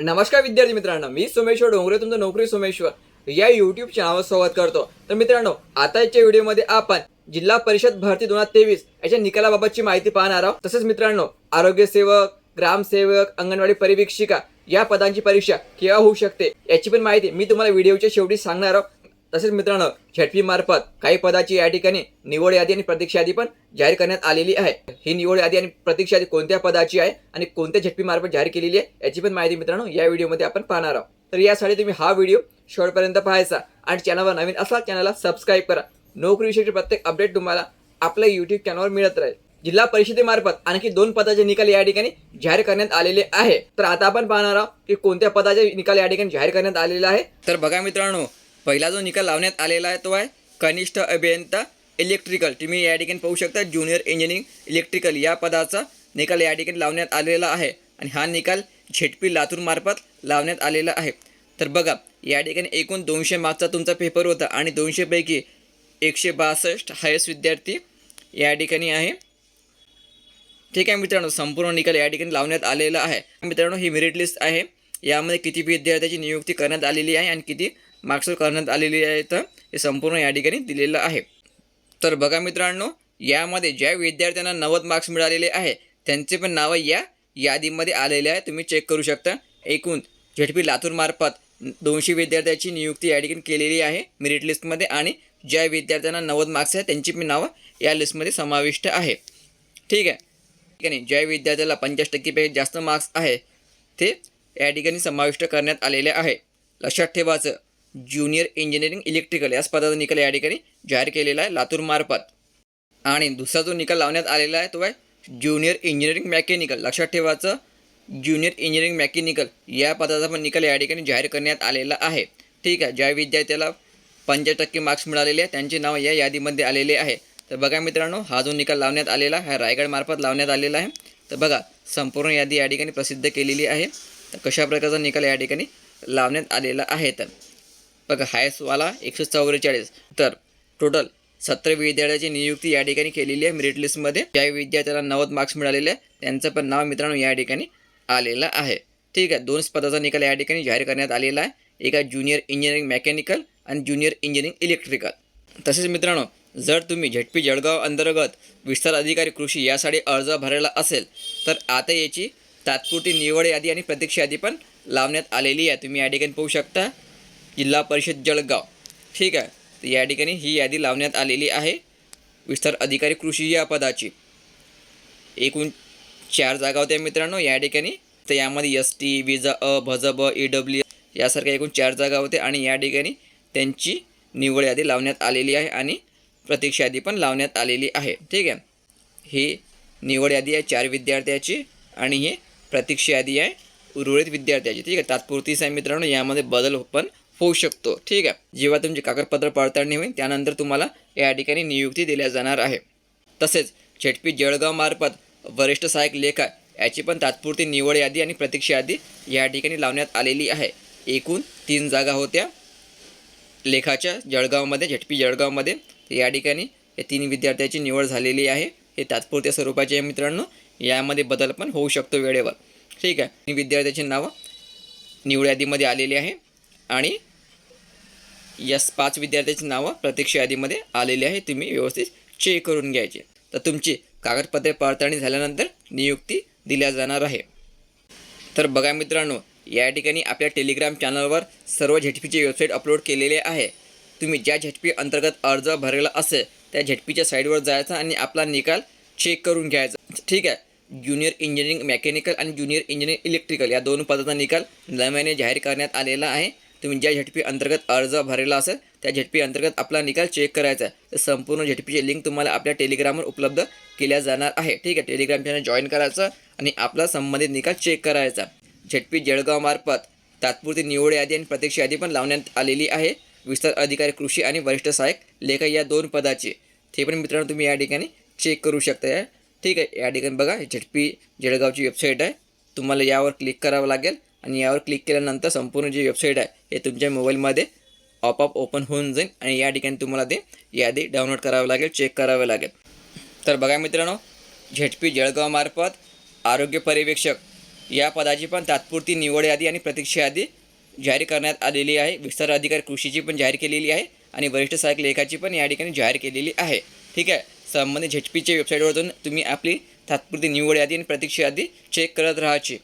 नमस्कार विद्यार्थी मित्रांनो मी सोमेश्वर डोंगरे तुमचं नोकरी सोमेश्वर. या युट्यूब चॅनलवर स्वागत करतो. तर मित्रांनो आताच्या व्हिडिओमध्ये आपण जिल्हा परिषद भरती दोन हजार तेवीस याच्या निकालाबाबतची माहिती पाहणार आहोत. तसेच मित्रांनो आरोग्य सेवक ग्रामसेवक अंगणवाडी परिवीक्षिका या पदांची परीक्षा केव्हा होऊ शकते याची पण माहिती मी तुम्हाला व्हिडिओच्या शेवटी सांगणार आहोत. तसेच मित्रांनो झेडपी मार्फत काही पदाची या ठिकाणी निवड यादी आणि प्रतीक्षा यादी पण जाहीर करण्यात आलेली आहे. ही निवड यादी आणि प्रतीक्षा यादी कोणत्या पदाची आहे आणि कोणत्या झेडपी मार्फत जाहीर केलेली आहे याची पण माहिती मित्रांनो या व्हिडिओमध्ये आपण पाहणार आहोत. तर यासाठी तुम्ही हा व्हिडिओ शेवटपर्यंत पाहायचा आणि चॅनलवर नवीन असा चॅनलला सबस्क्राईब करा. नोकरीविषयी प्रत्येक अपडेट तुम्हाला आपल्या युट्यूब चॅनलवर मिळत राहील. जिल्हा परिषदेमार्फत आणखी दोन पदाचे निकाल या ठिकाणी जाहीर करण्यात आलेले आहे. तर आता आपण पाहणार आहोत की कोणत्या पदाचे निकाल या ठिकाणी जाहीर करण्यात आलेला आहे. तर बघा मित्रांनो पहिला जो निकाल लावण्यात आलेला आहे तो आहे कनिष्ठ अभियंता इलेक्ट्रिकल. तुम्ही या ठिकाणी पाहू शकता ज्युनियर इंजिनिअरिंग इलेक्ट्रिकल या पदाचा निकाल या ठिकाणी लावण्यात आलेला आहे. आणि हा निकाल झेडपी लातूरमार्फत लावण्यात आलेला आहे. तर बघा या ठिकाणी एकूण दोनशे मार्कचा तुमचा पेपर होता आणि दोनशेपैकी एकशे बासष्ट हायस्ट विद्यार्थी या ठिकाणी आहे. ठीक आहे मित्रांनो संपूर्ण निकाल या ठिकाणी लावण्यात आलेला आहे. मित्रांनो ही मेरिट लिस्ट आहे. यामध्ये किती विद्यार्थ्याची नियुक्ती करण्यात आलेली आहे आणि किती मार्क्सवर करण्यात आलेली आहे तर हे संपूर्ण या ठिकाणी दिलेलं आहे. तर बघा मित्रांनो यामध्ये ज्या विद्यार्थ्यांना नव्वद मार्क्स मिळालेले आहे त्यांचे पण नावं या यादीमध्ये आलेले आहे. तुम्ही चेक करू शकता. एकूण झेडपी लातूरमार्फत दोनशे विद्यार्थ्याची नियुक्ती या ठिकाणी केलेली आहे मेरिट लिस्टमध्ये आणि ज्या विद्यार्थ्यांना नव्वद मार्क्स आहे त्यांची पण नावं या लिस्टमध्ये समाविष्ट आहे. ठीक आहे? ठीक आहे ज्या विद्यार्थ्याला पंचाळीस टक्केपेक्षा जास्त मार्क्स आहे ते या ठिकाणी समाविष्ट करण्यात आलेले आहे. लक्षात ठेवायचं ज्युनियर इंजिनिअरिंग इलेक्ट्रिकल या स्पर्धाचा निकाल या ठिकाणी जाहीर केलेला आहे लातूरमार्फत आणि दुसरा जो निकाल लावण्यात आलेला आहे तो आहे ज्युनियर इंजिनिअरिंग मेकॅनिकल. लक्षात ठेवायचं ज्युनियर इंजिनिअरिंग मेकॅनिकल या पदाचा पण निकाल या ठिकाणी जाहीर करण्यात आलेला आहे. ठीक आहे ज्या विद्यार्थ्याला पंचाळीस टक्के मार्क्स मिळालेले आहे त्यांचे नाव या यादीमध्ये आलेले आहे. तर बघा मित्रांनो हा जो निकाल लावण्यात आलेला आहे हा रायगडमार्फत लावण्यात आलेला आहे. तर बघा संपूर्ण यादी या ठिकाणी प्रसिद्ध केलेली आहे. तर कशा प्रकारचा निकाल या ठिकाणी लावण्यात आलेला आहे तर बघा हायस्टवाला एकशे चौवेचाळीस. तर टोटल सत्तर विद्यार्थ्याची नियुक्ती या ठिकाणी केलेली आहे मेरिट लिस्टमध्ये ज्या विद्यार्थ्याला नव्वद मार्क्स मिळालेले आहे त्यांचं पण नाव मित्रांनो या ठिकाणी आलेलं आहे. ठीक आहे दोन स्पर्धाचा निकाल या ठिकाणी जाहीर करण्यात आलेला आहे. एका ज्युनियर इंजिनिअरिंग मेकॅनिकल आणि ज्युनियर इंजिनिअरिंग इलेक्ट्रिकल तसेच मित्रांनो जर तुम्ही झटपी जळगाव अंतर्गत विस्तार अधिकारी कृषी यासाठी अर्ज भरायला असेल तर आता याची तात्पुरती निवड यादी आणि प्रतीक्षा यादी पण लावण्यात आलेली आहे. तुम्ही या ठिकाणी पाहू शकता. जिल्हा परिषद जळगाव. ठीक आहे? तर या ठिकाणी ही यादी लावण्यात आलेली आहे. विस्तार अधिकारी कृषी या पदाची. एकूण चार जागा होत्या मित्रांनो या ठिकाणी. तर यामध्ये एस टी विजा अ भजब ब ई डब्ल्यू यासारख्या एकूण चार जागा होत्या आणि या ठिकाणी त्यांची निवड यादी लावण्यात आलेली आहे आणि प्रतीक्षा यादी पण लावण्यात आलेली आहे. ठीक आहे? ही निवड यादी आहे चार विद्यार्थ्याची आणि ही प्रतीक्षा यादी आहे उर्वरित विद्यार्थ्याची. ठीक आहे? तात्पुरतीच आहे मित्रांनो. यामध्ये बदल पण होऊ शकतो. ठीक आहे? जेव्हा तुमची कागदपत्र पडताळणी होईल त्यानंतर तुम्हाला या ठिकाणी नियुक्ती दिल्या जाणार आहे. तसेच झेडपी जळगावमार्फत वरिष्ठ सहाय्यक लेखा याची पण तात्पुरती निवड यादी आणि प्रतीक्षा यादी या ठिकाणी लावण्यात आलेली आहे. एकूण तीन जागा होत्या. लेखाच्या जळगावमध्ये झेडपी जळगावमध्ये या ठिकाणी या तीन विद्यार्थ्याची निवड झालेली आहे. हे तात्पुरत्या स्वरूपाचे आहे मित्रांनो. यामध्ये बदल पण होऊ शकतो वेळेवर. ठीक आहे? विद्यार्थ्याची नावं निवड यादीमध्ये आलेली आहे. आणि यस पाच विद्यार्थ्याची नावं प्रतीक्षा यादीमध्ये आलेली आहे. तुम्ही व्यवस्थित चेक करून घ्यायचे. तर तुमची कागदपत्रे पडताळणी झाल्यानंतर नियुक्ती दिल्या जाणार आहे. तर बघा मित्रांनो या ठिकाणी आपल्या टेलिग्राम चॅनलवर सर्व झेडपीचे वेबसाईट अपलोड केलेले आहे. तुम्ही ज्या झेडपी अंतर्गत अर्ज भरलेला असेल त्या झेडपीच्या साईडवर जायचा आणि आपला निकाल चेक करून घ्यायचा. ठीक आहे? ज्युनियर इंजिनिअरिंग मेकॅनिकल आणि ज्युनियर इंजिनिअरिंग इलेक्ट्रिकल या दोन पदाचा निकाल नव्याने जाहीर करण्यात आलेला आहे. तुम्ही ज्या झेडपी अंतर्गत अर्ज भरलेला असेल त्या झेडपी अंतर्गत आपला निकाल चेक करायचा आहे. तर संपूर्ण झेडपीची लिंक तुम्हाला आपल्या टेलिग्रामवर उपलब्ध केल्या जाणार आहे. ठीक आहे? टेलिग्राम चॅनल जॉईन करायचं आणि आपला संबंधित निकाल चेक करायचा. झेडपी जळगावमार्फत तात्पुरती निवड यादी आणि प्रतीक्षा यादी पण लावण्यात आलेली आहे. विस्तार अधिकारी कृषी आणि वरिष्ठ सहाय्यक लेखा या दोन पदाचे. ते पण मित्रांनो तुम्ही या ठिकाणी चेक करू शकता. या ठीक आहे? या ठिकाणी बघा झेडपी जळगावची वेबसाईट आहे. तुम्हाला यावर क्लिक करावं लागेल. आणि यावर क्लिक केल्यानंतर संपूर्ण जी वेबसाईट आहे हे तुमच्या मोबाईलमध्ये ऑपअप ओपन होऊन जाईल आणि या ठिकाणी तुम्हाला ते यादी डाउनलोड करावं लागेल चेक करावं लागेल. तर बघा मित्रांनो झेडपी जळगावमार्फत आरोग्य पर्यवेक्षक या पदाची पण तात्पुरती निवड यादी आणि प्रतीक्षा यादी जाहीर करण्यात आलेली आहे. विस्तार अधिकारी कृषीची पण जाहीर केलेली आहे आणि वरिष्ठ सहाय्यक लेखाची पण या ठिकाणी जाहीर केलेली आहे. ठीक आहे? संबंधित झेडपीच्या वेबसाईटवरून तुम्ही आपली तात्पुरती निवड यादी आणि प्रतीक्षा यादी चेक करत राहायची.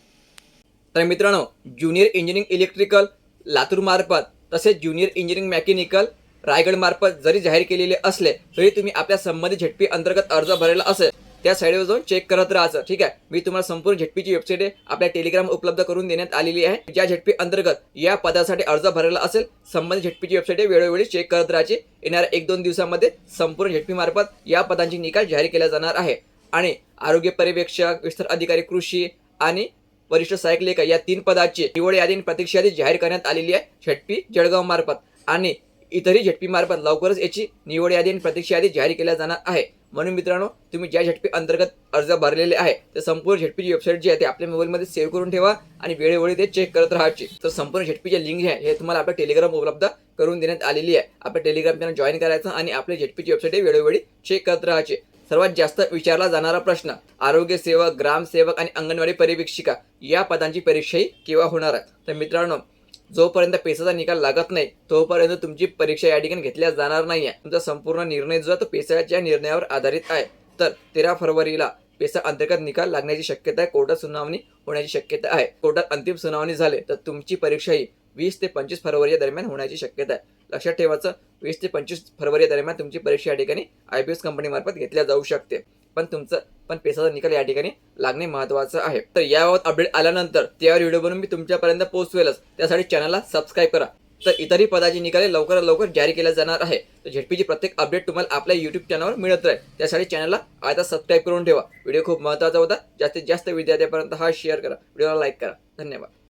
तर मित्रांनो ज्युनियर इंजिनिअरिंग इलेक्ट्रिकल लातूरमार्फत तसेच ज्युनियर इंजिनिअरिंग मेकॅनिकल रायगडमार्फत जरी जाहीर केलेले असले तरी तुम्ही आपल्या संबंधित झेडपी अंतर्गत अर्ज भरलेला असेल त्या साईडवर जाऊन चेक करत राहायचं ठीक आहे? मी तुम्हाला संपूर्ण झेडपीची वेबसाईट आहे आपल्या टेलिग्राम उपलब्ध करून देण्यात आलेली आहे. ज्या झेडपी अंतर्गत या पदासाठी अर्ज भरलेला असेल संबंधित झेडपीची वेबसाईट आहे वेळोवेळी चेक करत राहायची. येणाऱ्या एक दोन दिवसामध्ये संपूर्ण झेडपीमार्फत या पदांची निकाल जाहीर केला जाणार आहे. आणि आरोग्य पर्यवेक्षक विस्तार अधिकारी कृषी आणि वरिष्ठ सहाय्यक लेखा या तीन पदाची निवड यादी प्रतीक्षा यादी जाहीर करण्यात आलेली आहे. झटपी जळगाव मार्फत आणि इतरही झटपी मार्फत लवकरच याची निवड यादी आणि प्रतीक्षा यादी जाहीर केल्या जाणार आहे. म्हणून मित्रांनो तुम्ही ज्या झटपी अंतर्गत अर्ज भरलेले आहे तर संपूर्ण झटपीची वेबसाईट जी आहे ते आपल्या मोबाईलमध्ये सेव्ह करून ठेवा आणि वेळोवेळी ते चेक करत राहायचे तर संपूर्ण झटपीचे लिंक आहे हे तुम्हाला आपल्या टेलिग्राम उपलब्ध करून देण्यात आलेली आहे. आपल्या टेलिग्राम चॅनल जॉईन करायचं आणि आपल्या झटपीची वेबसाईट वेळोवेळी चेक करत राहायचे सर्वात जास्त विचारला जाणारा प्रश्न आरोग्य सेवक ग्रामसेवक आणि अंगणवाडी परिवीक्षिका या पदांची परीक्षाही केव्हा होणार आहे? तर मित्रांनो जोपर्यंत पेसाचा निकाल लागत नाही तोपर्यंत तुमची परीक्षा या ठिकाणी घेतल्या जाणार नाही आहे तुमचा संपूर्ण निर्णय जो आहे तो पेसाच्या निर्णयावर आधारित आहे. तर तेरा फरवरीला पेसा अंतर्गत निकाल लागण्याची शक्यता आहे. कोर्टात सुनावणी होण्याची शक्यता आहे. कोर्टात अंतिम सुनावणी झाले तर तुमची परीक्षा ही वीस ते पंचवीस फरवरी दरम्यान होण्याची शक्यता आहे. लक्षात ठेवायचं वीस ते पंचवीस फरवरी दरम्यान तुमची परीक्षा या ठिकाणी आय बी एस कंपनीमार्फत घेतल्या जाऊ शकते. पण तुमचं पण पेसाचा निकाल या ठिकाणी लागणे महत्वाचं आहे. तर याबाबत अपडेट आल्यानंतर त्यावर व्हिडिओ बनवून मी तुमच्यापर्यंत पोहोचवेलच. त्यासाठी चॅनलला सबस्क्राईब करा. तर इतरही पदाची निकाले लवकरात लवकर जारी केल्या जाणार आहे. तर झेडपीची प्रत्येक अपडेट तुम्हाला आपल्या युट्यूब चॅनलवर मिळत राहील. त्यासाठी चॅनलला आता सबस्क्राईब करून ठेवा. व्हिडिओ खूप महत्त्वाचा होता. जास्तीत जास्त विद्यार्थ्यापर्यंत हा शेअर करा. व्हिडिओला लाईक करा. धन्यवाद.